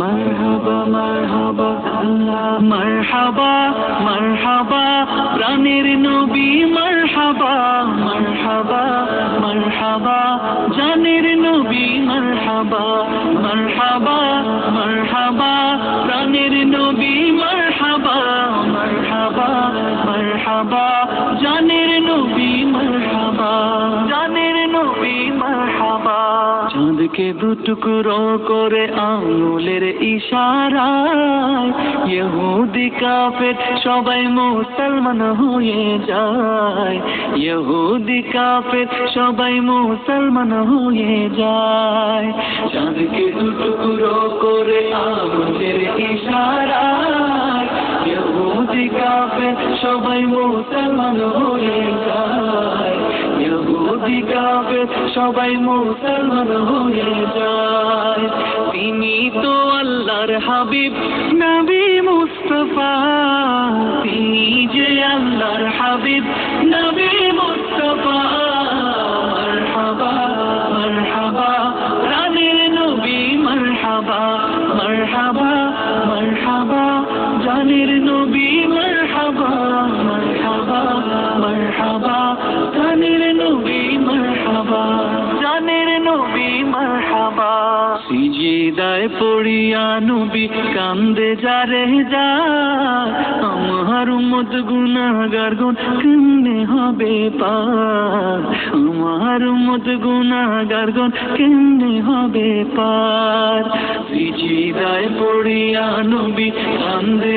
মারহাবা মারহাবা মারহাবা মারহাবা, প্রাণের নবী মারহাবা মারহাবা মারহাবা, জানের নবী মারহাবা মারহাবা মারহাবা, প্রাণের নবী মারহাবা মারহাবা মারহাবা, জানের নবী মারহাবা। চাঁদকে দুটুকরো করে আঙুলের ইশারায় ইহুদি কাফের সবাই মুসলমান হয়ে যায়। ইহুদি কাফের সবাই মুসলমান হয়ে যায়। চাঁদকে দুটুকরো করে আঙুলের ইশারায় ইহুদি কাফের সবাই মুসলমান হয়ে যায়। ইহুদি কাফের সবাই মুসলমান হয়ে যায়। তিনি তো আল্লাহর হাবিব, নবী মুস্তফা। তিনি যে আল্লাহর হাবিব, নবী মুস্তফা। নবী মারহাবা। মারহাবা মারহাবা, জানের সিজিদায় পড়িয়া নবী কান্দে যারে যা আমার মত গুনাগার গুণ কেমনে হবে পার আমার মত গুনাগার গুণ কেমনে হবে পার সিজিদায় পড়িয়া নবী কান্দে